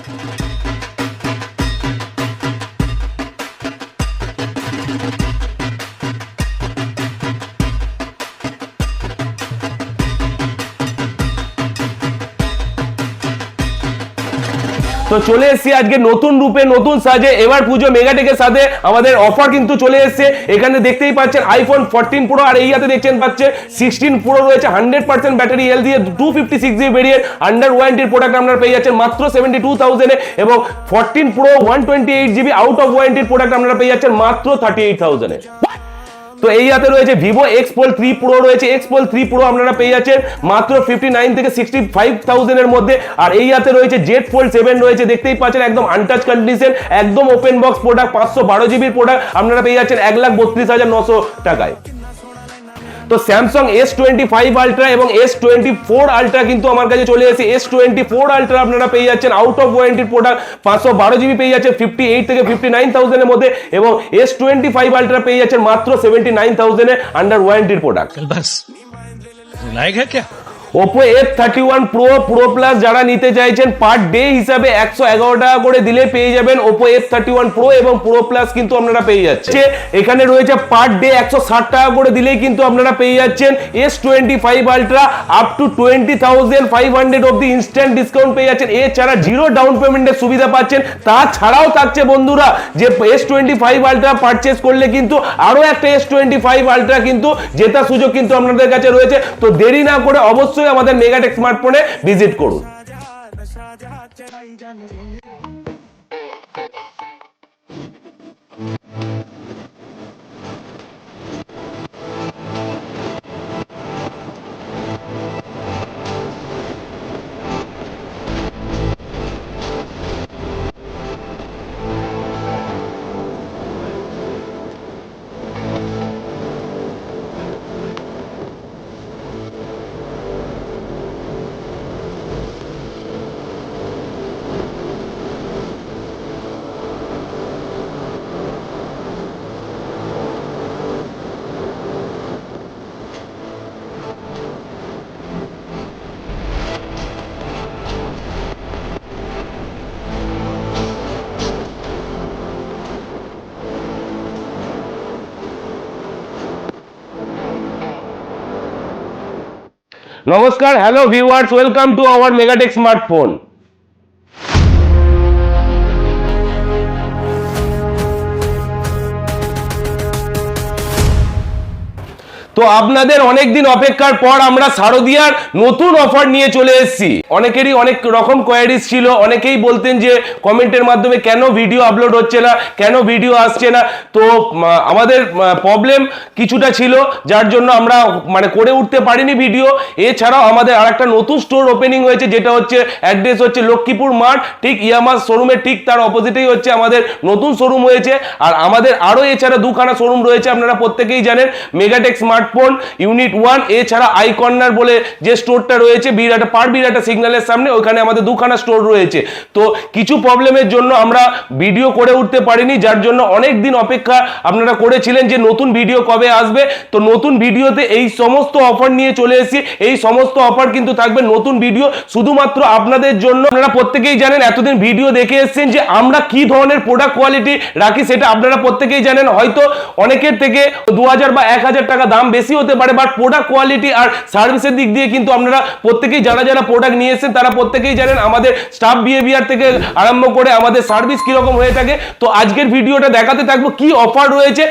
Thank you. তো চলে এসেছি আজকে নতুন রূপে, নতুন সাজে। এবার পুজো মেগাটেকের সাথে আমাদের অফার কিন্তু চলে এসেছে। এখানে দেখতেই পাচ্ছেন আইফোন ফোরটিন প্রো আর এই হাতে দেখছেন পাচ্ছে সিক্সটিন প্রো রয়েছে হান্ড্রেড পার্সেন্ট ব্যাটারি এল দিয়ে two fifty six GB variant under ওয়ারেন্টির product আপনারা পেয়ে যাচ্ছেন মাত্র সেভেন্টি টু থাউজেন্ডে এবং fourteen pro one twenty eight GB out of ওয়ারেন্টির product আপনারা পেয়ে যাচ্ছেন মাত্র থার্টি এইট থাউজেন্ডে তো এই হাতে রয়েছে Vivo X fold three pro রয়েছে। এক্স পোল থ্রি প্রো আপনারা পেয়ে যাচ্ছেন মাত্র ফিফটি নাইন থেকে সিক্সটি ফাইভ থাউজেন্ডের মধ্যে। আর এই হাতে রয়েছে জেড ফোল সেভেন রয়েছে, দেখতেই পাচ্ছেন একদম আনটাচ কন্ডিশন একদম ওপেন বক্স প্রোডাক্ট পাঁচশো বারো জিবির প্রোডাক্ট আপনারা পেয়ে যাচ্ছেন এক লাখ বত্রিশ হাজার নশো টাকায়। তো Samsung S twenty five ultra এবং এস টোয়েন্টি ফোর আলট্রা কিন্তু আমার কাছে চলে এসেছে। এস টোয়েন্টি ফোর আলট্রা আপনারা পেয়ে যাচ্ছেন। আউট অফ ওয়ারেন্টির প্রোডাক্ট পাঁচশো বারো জিবি পেয়ে যাচ্ছেন ফিফটি এইট থেকে ফিফটি নাইন থাউজেন্ডের মধ্যে এবং এস টোয়েন্টি ফাইভ আলট্রা পেয়ে যাচ্ছেন মাত্র সেভেন্টি নাইন থাউজেন্ডে আন্ডার ওয়ারেন্টির প্রোডাক্ট লাইক হ্যাঁ Oppo F thirty one pro pro plus যারা নিতে চাইছেন পার ডে হিসাবে একশো এগারো টাকা করে দিলে পেয়ে যাবেন Oppo F thirty one pro এবং প্রো প্লাস কিন্তু আপনারা পেয়ে যাচ্ছেন। যে এখানে রয়েছে পার ডে একশো ষাট টাকা করে দিলেই কিন্তু আপনারা পেয়ে যাচ্ছেন। S twenty five ultra up to twenty thousand five hundred অব্দি ইনস্ট্যান্ট ডিসকাউন্ট পেয়ে যাচ্ছেন। এছাড়া জিরো ডাউন পেমেন্টের সুবিধা পাচ্ছেন। তাছাড়াও থাকছে বন্ধুরা যে S twenty five ultra purchase করলে কিন্তু আরও একটা এস টোয়েন্টি ফাইভ আলট্রা কিন্তু জেতার সুযোগ কিন্তু আপনাদের কাছে রয়েছে। তো দেরি না করে অবশ্যই আমাদের মেগাটেক স্মার্টফোনে ভিজিট করুন। নমস্কার hello viewers welcome to our Megatech smartphone তো আপনাদের অনেক দিন অপেক্ষার পর আমরা শারদিয়ার নতুন অফার নিয়ে চলে এসেছি। অনেকেরই অনেক রকম কোয়ারিজ ছিল, অনেকেই বলতেন যে কমেন্টের মাধ্যমে কেন ভিডিও আপলোড হচ্ছে না, কেন ভিডিও আসছে না। তো আমাদের প্রবলেম কিছুটা ছিল, যার জন্য আমরা মানে করে উঠতে পারিনি ভিডিও এছাড়াও আমাদের আরেকটা নতুন স্টোর ওপেনিং হয়েছে, যেটা হচ্ছে অ্যাড্রেস হচ্ছে লক্ষ্মীপুর মাঠ। ঠিক ইয়ামাস শোরুমের ঠিক তার অপোজিটেই হচ্ছে আমাদের নতুন শোরুম হয়েছে। আর আমাদের আরও এছাড়া দুখানা শোরুম রয়েছে, আপনারা প্রত্যেকেই জানেন। মেগাটেক স্মার্টফোন ইউনিট ওয়ান এছাড়া আই কর্নার বলে যে স্টোরটা রয়েছে, বিরাটা পার বিরাটা সিগন্যালের সামনে, ওখানে আমাদের দুখানা স্টোর রয়েছে। তো কিছু প্রবলেমের জন্য আমরা ভিডিও করে উঠতে পারিনি, যার জন্য অনেক দিন অপেক্ষা আপনারা করেছিলেন যে নতুন ভিডিও কবে আসবে। তো নতুন ভিডিওতে এই সমস্ত অফার নিয়ে চলে এসেছি। এই সমস্ত অফার কিন্তু থাকবে নতুন ভিডিও শুধুমাত্র আপনাদের জন্য। আপনারা প্রত্যেকেই জানেন, এতদিন ভিডিও দেখে এসেছেন যে আমরা কি ধরনের প্রোডাক্ট কোয়ালিটি রাখি, সেটা আপনারা প্রত্যেকেই জানেন। হয়তো অনেকের থেকে দু হাজার বা এক হাজার টাকা দাম বেশি হতে পারে বাট প্রোডাক্ট কোয়ালিটি আর সার্ভিসের দিক দিয়ে কিন্তু আপনারা প্রত্যেকেই যারা যারা প্রোডাক্ট নিয়ে এসেছেন, তারা প্রত্যেকেই জানেন আমাদের স্টাফ বিহেভিয়ার থেকে আরম্ভ করে আমাদের সার্ভিস কীরকম হয়ে থাকে। তো আজকের ভিডিওটা দেখাতে থাকব কি অফার রয়েছে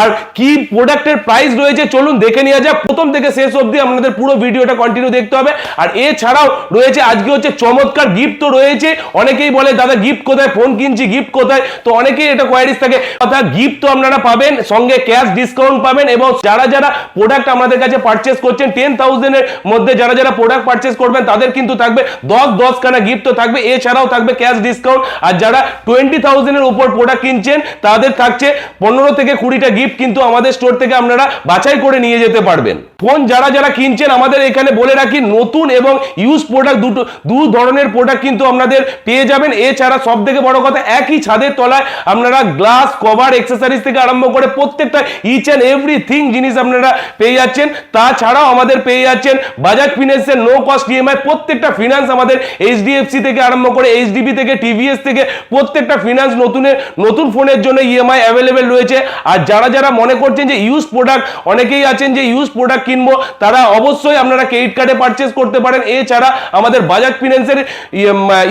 আর কি প্রোডাক্টের প্রাইস রয়েছে। চলুন দেখে নেওয়া যাক। প্রথম থেকে শেষ অবধি আপনাদের পুরো ভিডিওটা কন্টিনিউ দেখতে হবে। আর এছাড়াও রয়েছে, আজকে হচ্ছে চমৎকার গিফট তো রয়েছে। অনেকেই বলে, দাদা গিফট কোথায়? ফোন কিনছি গিফট কোথায়? তো অনেকেই এটা কোয়ারিজ থাকে। অর্থাৎ গিফট তো আপনারা পাবেন, সঙ্গে ক্যাশ ডিসকাউন্ট পাবেন এবং যারা যারা প্রোডাক্ট আমাদের কাছে পারচেস করছেন টেন থাউজেন্ডের মধ্যে যারা যারা প্রোডাক্ট পারচেস করবেন, তাদের কিন্তু থাকবে দশ দশ খানা গিফট তো থাকবে, এছাড়াও থাকবে ক্যাশ ডিসকাউন্ট আর যারা টোয়েন্টি থাউজেন্ডের উপর প্রোডাক্ট কিনছেন, তাদের থাকছে পনেরো থেকে কুড়িটা গিফট কিন্তু আমাদের স্টোর থেকে আপনারা বাছাই করে নিয়ে যেতে পারবেন। ফোন যারা যারা কিনছেন, আমাদের এখানে বলে রাখি, নতুন এবং ইউজ প্রোডাক্ট দুটো, দু ধরনের প্রোডাক্ট কিন্তু আপনাদের পেয়ে যাবেন। এছাড়া সব থেকে বড় কথা, একই ছাদের তলায় আপনারা গ্লাস কভার এক্সেসারিজ থেকে আরম্ভ করে প্রত্যেকটা ইচ অ্যান্ড এভরিথিং জিনিস আপনারা পেয়ে যাচ্ছেন। তাছাড়াও আমাদের পেয়ে যাচ্ছেন বাজাজ ফিনান্সের নো কস্ট ইএমআই প্রত্যেকটা ফিনান্স আমাদের এইচডিএফসি থেকে আরম্ভ করে এইচডিবি থেকে টিভিএস থেকে প্রত্যেকটা ফিনান্স নতুনের, নতুন ফোনের জন্য ইএমআই অ্যাভেলেবেল রয়েছে। আর যারা যারা মনে করছেন যে ইউজ প্রোডাক্ট অনেকেই আছেন যে ইউজ প্রোডাক্ট কিনবো, তারা অবশ্যই আপনারা ক্রেডিট কার্ডে পারচেস করতে পারেন। এছাড়া আমাদের বাজাজ ফিনান্সের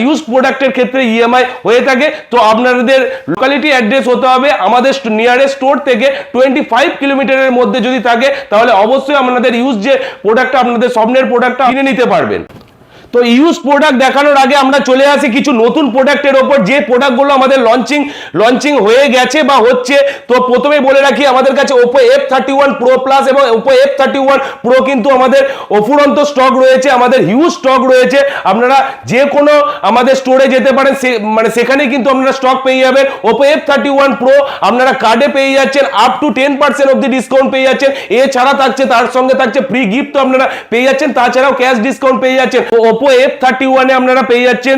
ইউজ প্রোডাক্টের ক্ষেত্রে ইএমআই হয়ে থাকে। তো আপনাদের লোকালিটি অ্যাড্রেস হতে হবে আমাদের নিয়ারেস্ট স্টোর থেকে টোয়েন্টি ফাইভ কিলোমিটারের মধ্যে যদি থাকে তাহলে অবশ্যই আপনাদের ইউজ যে প্রোডাক্টটা আপনাদের স্বপ্নের প্রোডাক্টটা কিনে নিতে পারবেন। তো ইউজ প্রোডাক্ট দেখানোর আগে আমরা চলে আসি কিছু নতুন প্রোডাক্টের ওপর। যে প্রোডাক্টগুলো আমাদের লঞ্চিং লঞ্চিং হয়ে গেছে বা হচ্ছে, তো প্রথমে বলে রাখি, আমাদের কাছে Oppo F thirty one pro plus এবং Oppo F thirty one pro কিন্তু আমাদের অফুরন্ত স্টক রয়েছে, আমাদের হিউজ স্টক রয়েছে। আপনারা যে কোনো আমাদের স্টোরে যেতে পারেন, সে মানে সেখানে কিন্তু আপনারা স্টক পেয়ে যাবেন। Oppo F thirty one pro আপনারা কার্ডে পেয়ে যাচ্ছেন আপ টু টেন পার্সেন্ট অব্দি ডিসকাউন্ট পেয়ে যাচ্ছেন। এছাড়া থাকছে, তার সঙ্গে থাকছে ফ্রি গিফট আপনারা পেয়ে যাচ্ছেন, তাছাড়াও ক্যাশ ডিসকাউন্ট পেয়ে যাচ্ছেন। ওপো এফ থার্টি ওয়ানে আপনারা পেয়ে যাচ্ছেন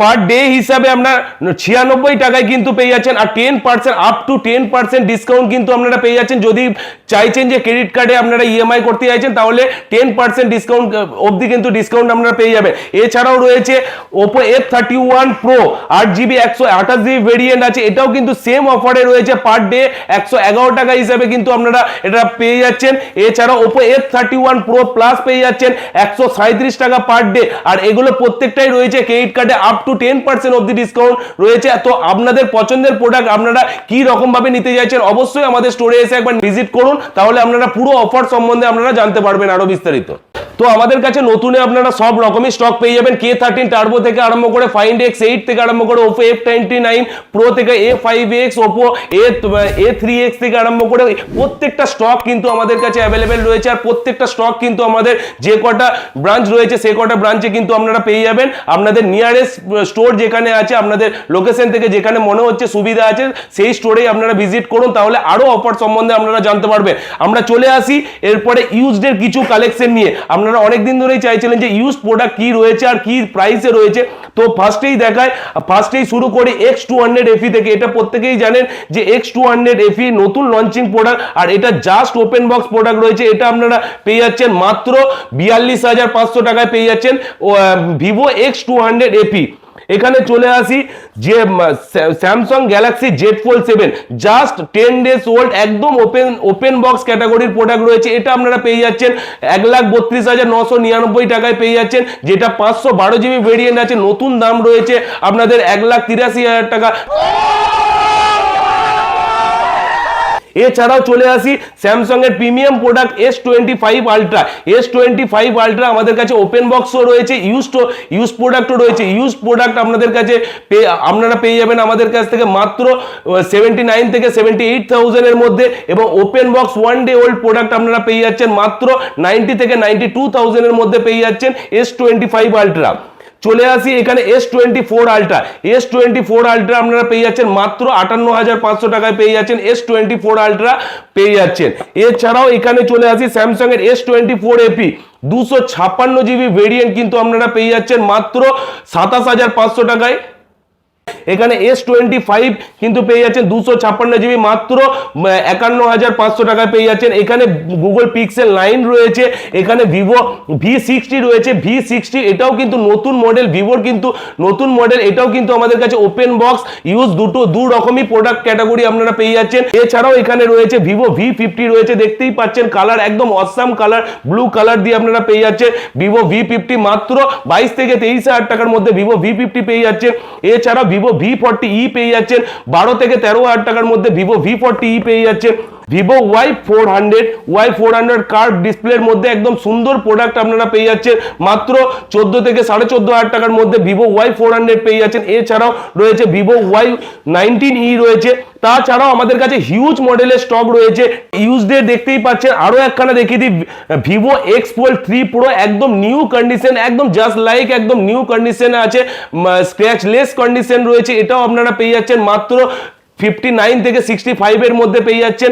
পার ডে হিসাবে আপনার ছিয়ানব্বই টাকায় কিন্তু পেয়ে যাচ্ছেন আর ten percent up to ten percent discount কিন্তু আপনারা পেয়ে যাচ্ছেন। যদি চাইছেন যে ক্রেডিট কার্ডে আপনারা ইএমআই করতে চাইছেন, তাহলে টেন পার্সেন্ট ডিসকাউন্ট অবধি কিন্তু ডিসকাউন্ট আপনারা পেয়ে যাবেন। এছাড়াও রয়েছে Oppo F thirty one pro আট জিবি একশো আঠাশ জিবি ভেরিয়েন্ট আছে। এটাও কিন্তু সেম অফারে রয়েছে পার ডে একশো এগারো টাকা হিসাবে কিন্তু আপনারা এটা পেয়ে যাচ্ছেন। এছাড়াও Oppo F thirty one pro plus পেয়ে যাচ্ছেন, একশো সাঁত্রিশ টাকা পার ডে আর এগুলো প্রত্যেকটাই রয়েছে ক্রেডিট কার্ডে আপ টু টেন পার্সেন্ট অব্দি ডিসকাউন্ট রয়েছে। তো আপনাদের পছন্দের প্রোডাক্ট আপনারা কি রকম ভাবে নিতে চাইছেন অবশ্যই আমাদের স্টোরে এসে একবার ভিজিট করুন, তাহলে আপনারা পুরো অফার সম্বন্ধে আপনারা জানতে পারবেন আরও বিস্তারিত। তো আমাদের কাছে নতুনে আপনারা সব রকমই স্টক পেয়ে যাবেন কে থার্টিন টার্বো থেকে আরম্ভ করে ফাইন্ড এক্স এইট থেকে আরম্ভ করে Oppo F twenty nine pro থেকে A five X Oppo A A three X থেকে আরম্ভ করে প্রত্যেকটা স্টক কিন্তু আমাদের কাছে অ্যাভেলেবেল রয়েছে। আর প্রত্যেকটা স্টক কিন্তু আমাদের যে কটা ব্রাঞ্চ রয়েছে, সে কটা ব্রাঞ্চে কিন্তু আপনারা পেয়ে যাবেন। আপনাদের নিয়ারেস্ট স্টোর যেখানে আছে, আপনাদের লোকেশন থেকে যেখানে মনে হচ্ছে সুবিধা আছে, সেই স্টোরেই আপনারা ভিজিট করুন, তাহলে আরও অফার সম্বন্ধে আপনারা জানতে পারবেন। আমরা চলে আসি এরপরে ইউজডের কিছু কালেকশন নিয়ে। আপনারা অনেকদিন ধরেই চাইছিলেন যে ইউজ প্রোডাক্ট কি রয়েছে আর কি প্রাইসে রয়েছে। তো ফার্স্টেই দেখায় ফার্স্টেই শুরু করি এক্স টু হান্ড্রেড এফি থেকে, এটা প্রত্যেকেই জানেন যে এক্স টু হান্ড্রেড এফি নতুন লঞ্চিং প্রোডাক্ট আর এটা জাস্ট ওপেন বক্স প্রোডাক্ট রয়েছে, এটা আপনারা পেয়ে যাচ্ছেন মাত্র বিয়াল্লিশ হাজার পাঁচশো টাকায় পেয়ে যাচ্ছেন ভিভো এক্স টু হান্ড্রেড এপি এখানে চলে আসি যে Samsung Galaxy Z Fold seven. Just ten days old, একদম ওপেন ওপেন বক্স ক্যাটাগরির প্রোডাক্ট রয়েছে। এটা আপনারা পেয়ে যাচ্ছেন এক লাখ বত্রিশ হাজার নশো নিরানব্বই টাকায় পেয়ে যাচ্ছেন, যেটা পাঁচশো বারো জিবি ভেরিয়েন্ট আছে, নতুন দাম রয়েছে আপনাদের এক লাখ তিরাশি হাজার টাকা। এছাড়াও চলে আসি স্যামসাং এর premium product S twenty five ultra S twenty five ultra আমাদের কাছে ওপেন বক্সও রয়েছে ইউজ ইউজ প্রোডাক্টও রয়েছে। ইউজ প্রোডাক্ট আপনাদের কাছে পেয়ে আপনারা পেয়ে যাবেন আমাদের কাছ থেকে মাত্র সেভেন্টি নাইন থেকে সেভেন্টি এইট থাউজেন্ডের মধ্যে এবং open box one day old product আপনারা পেয়ে যাচ্ছেন মাত্র নাইনটি থেকে নাইনটি টু থাউজেন্ডের মধ্যে পেয়ে যাচ্ছেন এস টোয়েন্টি ফাইভ আলট্রা চলে আসি এখানে S twenty four ultra S twenty four ultra আপনারা পেয়ে যাচ্ছেন মাত্র আটান্ন হাজার পাঁচশো টাকায় পেয়ে যাচ্ছেন এস টোয়েন্টি ফোর আলট্রা পেয়ে যাচ্ছেন। এছাড়াও এখানে চলে আসি স্যামসাং এর এস টোয়েন্টি ফোর এপি দুশো ছাপ্পান্ন জিবি ভেরিয়েন্ট কিন্তু আপনারা পেয়ে যাচ্ছেন মাত্র সাতাশ হাজার পাঁচশো টাকায়। এখানে এস টোয়েন্টি ফাইভ কিন্তু পেয়ে যাচ্ছেন দুশো ছাপ্পান্ন জিবি মাত্র একান্ন হাজার পাঁচশো টাকায় পেয়ে যাচ্ছেন। এখানে গুগল পিক্সেল নাইন রয়েছে, এখানে ভিভো ভি সিক্সটি রয়েছে ভি সিক্সটি এটাও কিন্তু নতুন মডেল ভিভোর কিন্তু নতুন মডেল এটাও কিন্তু আমাদের কাছে ওপেন বক্স ইউজ দুটো, দু রকমই প্রোডাক্ট ক্যাটাগরি আপনারা পেয়ে যাচ্ছেন। এছাড়াও এখানে রয়েছে ভিভো ভি ফিফটি রয়েছে, দেখতেই পাচ্ছেন কালার একদম অসাম কালার ব্লু কালার দিয়ে আপনারা পেয়ে যাচ্ছেন। ভিভো ভি ফিফটি মাত্র, বাইশ থেকে তেইশ হাজার টাকার মধ্যে ভিভো ভি ফিফটি পেয়ে যাচ্ছেন। এছাড়া ভিভো ভি ফর্টি ই পেয়ে যাচ্ছেন। বারো থেকে তেরো হাজার টাকার মধ্যে ভিভো ভি ফর্টি ই পেয়ে যাচ্ছেন। Vivo Y four hundred Y four hundred curve ডিসপ্লের মধ্যে একদম সুন্দর প্রোডাক্ট আপনারা পেয়ে যাচ্ছেন। মাত্র চোদ্দ থেকে সাড়ে চোদ্দ হাজার টাকার মধ্যে ভিভো ওয়াই ফোর হান্ড্রেড পেয়ে যাচ্ছেন। এছাড়াও রয়েছে ভিভো ওয়াই নাইনটিন ই রয়েছে। তাছাড়াও আমাদের কাছে হিউজ মডেলের স্টক রয়েছে। ইউজ ডে দেখতেই পাচ্ছেন। আরও একখানা দেখিয়ে দিই। Vivo X Fold three pro একদম নিউ কন্ডিশন একদম জাস্ট লাইক একদম নিউ কন্ডিশনে আছে। স্ক্র্যাচ লেস কন্ডিশন রয়েছে। এটাও আপনারা পেয়ে যাচ্ছেন। মাত্র ফিফটি নাইন থেকে সিক্সটি ফাইভের মধ্যে পেয়ে যাচ্ছেন।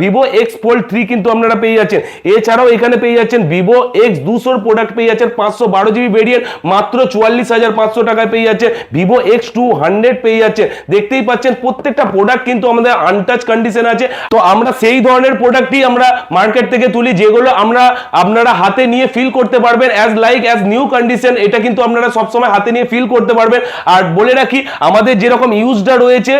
ভিভো এক্স ফোল্ড থ্রি কিন্তু আপনারা পেয়ে যাচ্ছেন। এছাড়াও এখানে পেয়ে যাচ্ছেন ভিভো এক্স দুশোর প্রোডাক্ট পেয়ে যাচ্ছেন, পাঁচশো বারো জিবি ভেরিয়েন্ট মাত্র চুয়াল্লিশ হাজার পাঁচশো টাকায় পেয়ে যাচ্ছে ভিভো এক্স টু হান্ড্রেড পেয়ে যাচ্ছে দেখতেই পাচ্ছেন প্রত্যেকটা প্রোডাক্ট কিন্তু আমাদের আনটাচ কন্ডিশন আছে। তো আমরা সেই ধরনের প্রোডাক্টই আমরা মার্কেট থেকে তুলি, যেগুলো আমরা আপনারা হাতে নিয়ে ফিল করতে পারবেন as like as new condition এটা কিন্তু আপনারা সবসময় হাতে নিয়ে ফিল করতে পারবেন। আর বলে রাখি, আমাদের যেরকম ইউজটা রয়েছে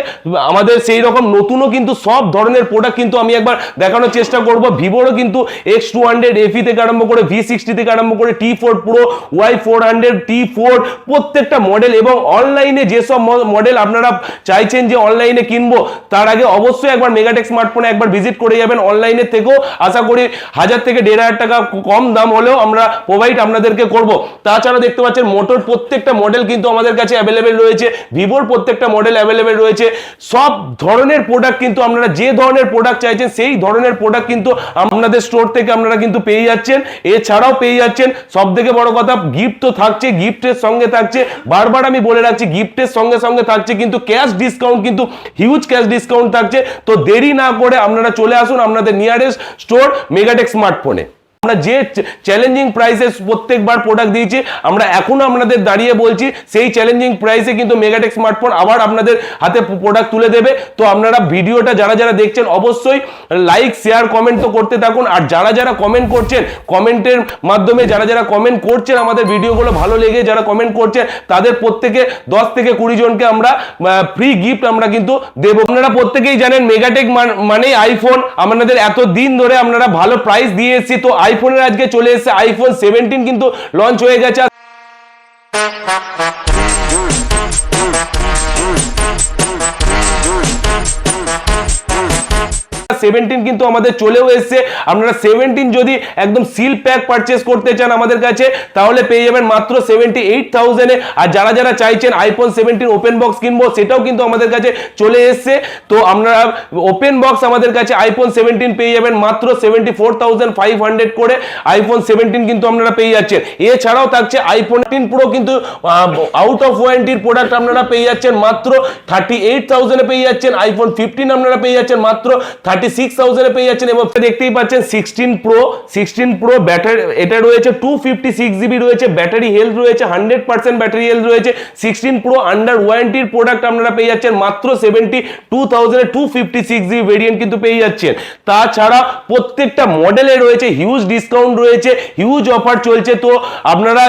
আমাদের সেই রকম নতুনও কিন্তু সব ধরনের প্রোডাক্ট কিন্তু আমি একবার দেখানোর চেষ্টা করব। ভিভোরও কিন্তু এক্স টু হান্ড্রেড এফি থেকে আরম্ভ করে ভি সিক্সটি থেকে আরম্ভ করে T four pro Y four hundred T four প্রত্যেকটা মডেল এবং অনলাইনে যেসব মডেল আপনারা চাইছেন যে অনলাইনে কিনবো, তার আগে অবশ্যই একবার মেগাটেক স্মার্টফোনে একবার ভিজিট করে যাবেন অনলাইনের থেকেও। আশা করি হাজার থেকে দেড় হাজার টাকা কম দাম হলেও আমরা প্রোভাইড আপনাদেরকে করব। তাছাড়া দেখতে পাচ্ছেন মোটর প্রত্যেকটা মডেল কিন্তু আমাদের কাছে অ্যাভেলেবেল রয়েছে। ভিভোর প্রত্যেকটা মডেল অ্যাভেলেবেল রয়েছে। সব ধরনের প্রোডাক্ট কিন্তু আপনারা যে ধরনের প্রোডাক্ট চাইছেন, সেই ধরনের প্রোডাক্ট কিন্তু আপনাদের স্টোর থেকে আপনারা কিন্তু পেয়ে যাচ্ছেন। এছাড়াও পেয়ে যাচ্ছেন সব থেকে বড় কথা গিফট তো থাকছে গিফটের সঙ্গে থাকছে, বারবার আমি বলে রাখছি গিফটের সঙ্গে সঙ্গে থাকছে, কিন্তু ক্যাশ ডিসকাউন্ট কিন্তু হিউজ ক্যাশ ডিসকাউন্ট থাকছে। তো দেরি না করে আপনারা চলে আসুন আপনাদের নিয়ারেস্ট স্টোর মেগাটেক স্মার্টফোনে আমরা যে চ্যালেঞ্জিং প্রাইসে প্রত্যেকবার প্রোডাক্ট দিয়েছি, আমরা এখনও আপনাদের দাঁড়িয়ে বলছি, সেই চ্যালেঞ্জিং প্রাইসে কিন্তু মেগাটেক স্মার্টফোন আবার আপনাদের হাতে প্রোডাক্ট তুলে দেবে। তো আপনারা ভিডিওটা যারা যারা দেখছেন, অবশ্যই লাইক শেয়ার কমেন্ট তো করতে থাকুন। আর যারা যারা কমেন্ট করছেন কমেন্টের মাধ্যমে যারা যারা কমেন্ট করছেন আমাদের ভিডিওগুলো ভালো লেগে যারা কমেন্ট করছেন, তাদের প্রত্যেকে দশ থেকে কুড়ি জনকে আমরা ফ্রি গিফট আমরা কিন্তু দেবো। আপনারা প্রত্যেকেই জানেন মেগাটেক মানে আইফোন আপনাদের এত দিন ধরে আপনারা ভালো প্রাইস দিয়ে এসেছি, তো আইফোনের আজকে চলে এসেছে আইফোন সেভেন্টিন কিন্তু লঞ্চ হয়ে গেছে সেভেন্টিন কিন্তু আমাদের চলেও এসছে। আপনারা সেভেন্টিন যদি একদম সিল প্যাক পারচেস করতে চান আমাদের কাছে, তাহলে পেয়ে যাবেন মাত্র সেভেন্টি এইট থাউজেন্ডে আর যারা যারা চাইছেন আইফোন সেভেন্টিন ওপেন বক্স কিনবো, সেটাও কিন্তু আমাদের কাছে চলে এসছে। তো আপনারা ওপেন বক্স আমাদের কাছে আইফোন সেভেন্টিন পেয়ে যাবেন মাত্র seventy four thousand five hundred করে। আইফোন সেভেন্টিন কিন্তু আপনারা পেয়ে যাচ্ছেন। এছাড়াও থাকছে আইফোন টিন প্রো কিন্তু আউট অফ ওয়ারেন্টির প্রোডাক্ট আপনারা পেয়ে যাচ্ছেন মাত্র থার্টি এইট থাউজেন্ডে পেয়ে যাচ্ছেন। আইফোন ফিফটিন আপনারা পেয়ে যাচ্ছেন মাত্র থার্টি এবং দেখতেই পাচ্ছেন sixteen pro sixteen pro battery এটা রয়েছে টু ফিফটি সিক্স জিবি রয়েছে ব্যাটারি হেলথ রয়েছে হান্ড্রেড পার্সেন্ট ব্যাটারি হেলথ রয়েছে সিক্সটিন প্রো আন্ডার ওয়ারেন্টির প্রোডাক্ট আপনারা পেয়ে যাচ্ছেন, মাত্র seventy two thousand two fifty six GB variant কিন্তু পেয়ে যাচ্ছেন। তাছাড়া প্রত্যেকটা মডেলে রয়েছে হিউজ ডিসকাউন্ট রয়েছে হিউজ অফার চলছে। তো আপনারা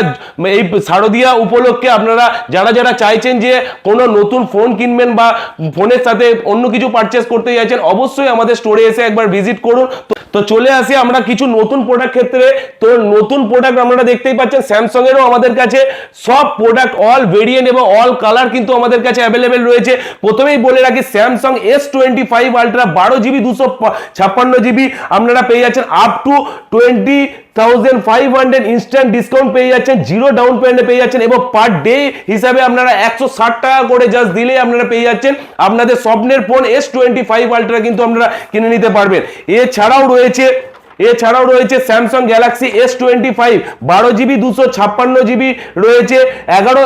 এই শারদিয়া উপলক্ষে আপনারা যারা যারা চাইছেন যে কোনো নতুন ফোন কিনবেন বা ফোনের সাথে অন্য কিছু পারচেস করতে চাইছেন, অবশ্যই আমাদের এসে একবার ভিজিট করুন। তো চলে আসি আমরা কিছু নতুন প্রোডাক্ট ক্ষেত্রে। তো নতুন প্রোডাক্ট আমরা দেখতেই পাচ্ছেন স্যামসং এরও আমাদের কাছে সব প্রোডাক্ট অল ভেরিয়েন্ট এবং অল কালার কিন্তু আমাদের কাছে অ্যাভেলেবেল রয়েছে। প্রথমেই বলে রাখি, Samsung S twenty five ultra বারো জিবি দুশো ছাপ্পান্ন জিবি আপনারা পেয়ে যাচ্ছেন up to twenty thousand five hundred instant discount পেয়ে যাচ্ছেন জিরো ডাউন পেমেন্টে পেয়ে যাচ্ছেন, এবং পার ডে হিসাবে আপনারা একশো ষাট টাকা করে জাস্ট দিলেই আপনারা পেয়ে যাচ্ছেন। আপনাদের স্বপ্নের phone S twenty five ultra কিন্তু আপনারা কিনে নিতে পারবেন। এছাড়াও রয়েছে এছাড়াও রয়েছে Samsung Galaxy S twenty five বারো জিবি, দুশো ছাপ্পান্ন জিবি রয়েছে, এগারো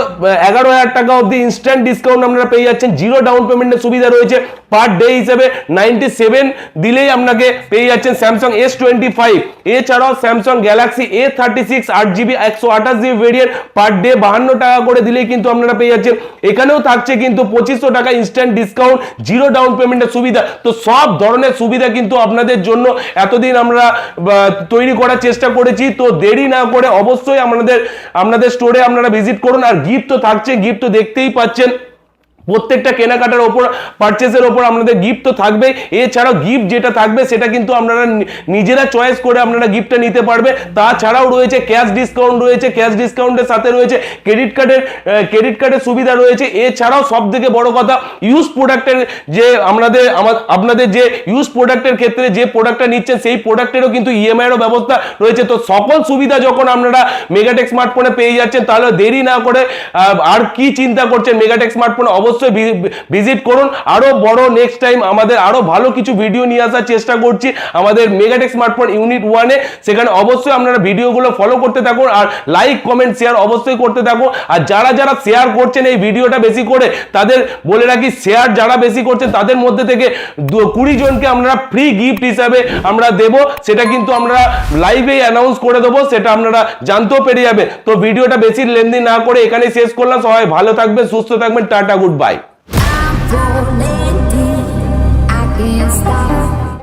এগারো হাজার টাকা অবধি ইনস্ট্যান্ট ডিসকাউন্ট আপনারা পেয়ে যাচ্ছেন জিরো ডাউন পেমেন্টের সুবিধা রয়েছে পার ডে হিসেবে নাইনটি সেভেন দিলেই আপনাকে পেয়ে যাচ্ছেন স্যামসাং এস টোয়েন্টি ফাইভ এছাড়াও Samsung Galaxy A thirty six আট জিবি, একশো আঠাশ জিবি ভেরিয়েন্ট পার ডে বাহান্ন টাকা করে দিলেই কিন্তু আপনারা পেয়ে যাচ্ছেন। এখানেও থাকছে কিন্তু পঁচিশশো টাকা ইনস্ট্যান্ট ডিসকাউন্ট জিরো ডাউন পেমেন্টের সুবিধা। তো সব ধরনের সুবিধা কিন্তু আপনাদের জন্য এতদিন আমরা তৈরি করার চেষ্টা করেছি, তো দেরি না করে অবশ্যই আমাদের আপনাদের স্টোরে আপনারা ভিজিট করুন। আর গিফট তো থাকছে গিফট তো দেখতেই পাচ্ছেন। প্রত্যেকটা কেনাকাটার ওপর পারচেসের ওপর আপনাদের গিফট তো থাকবে এছাড়াও গিফট যেটা থাকবে, সেটা কিন্তু আপনারা নিজেরা চয়েস করে আপনারা গিফটটা নিতে পারবে। তাছাড়াও রয়েছে ক্যাশ ডিসকাউন্ট রয়েছে ক্যাশ ডিসকাউন্টের সাথে রয়েছে ক্রেডিট কার্ডের ক্রেডিট কার্ডের সুবিধা রয়েছে। এছাড়াও সব থেকে বড় কথা ইউজ প্রোডাক্টের যে আমাদের আপনাদের যে ইউজ প্রোডাক্টের ক্ষেত্রে যে প্রোডাক্টটা নিচ্ছেন, সেই প্রোডাক্টেরও কিন্তু ইএমআইয়েরও ব্যবস্থা রয়েছে। তো সকল সুবিধা যখন আপনারা মেগাটেক স্মার্টফোনে পেয়ে যাচ্ছেন, তাহলে দেরি না করে আর কি চিন্তা করছেন মেগাটেক স্মার্টফোনে অবশ্যই অবশ্যই ভিজিট করুন। আরও বড় নেক্সট টাইম আমাদের আরও ভালো কিছু ভিডিও নিয়ে আসার চেষ্টা করছি আমাদের মেগাটেক স্মার্টফোন ইউনিট ওয়ানে সেখানে অবশ্যই আপনারা ভিডিওগুলো ফলো করতে থাকুন আর লাইক কমেন্ট শেয়ার অবশ্যই করতে থাকুন। আর যারা যারা শেয়ার করছেন এই ভিডিওটা বেশি করে, তাদের বলে রাখি শেয়ার যারা বেশি করছেন তাদের মধ্যে থেকে কুড়ি জনকে আমরা ফ্রি গিফট হিসাবে আমরা দেব। সেটা কিন্তু আমরা লাইভেই অ্যানাউন্স করে দেবো, সেটা আপনারা জানতেও পেরে যাবে। তো ভিডিওটা বেশি লেনদেন না করে এখানে শেষ করলাম। সবাই ভালো থাকবেন, সুস্থ থাকবেন, tata good I can't stop.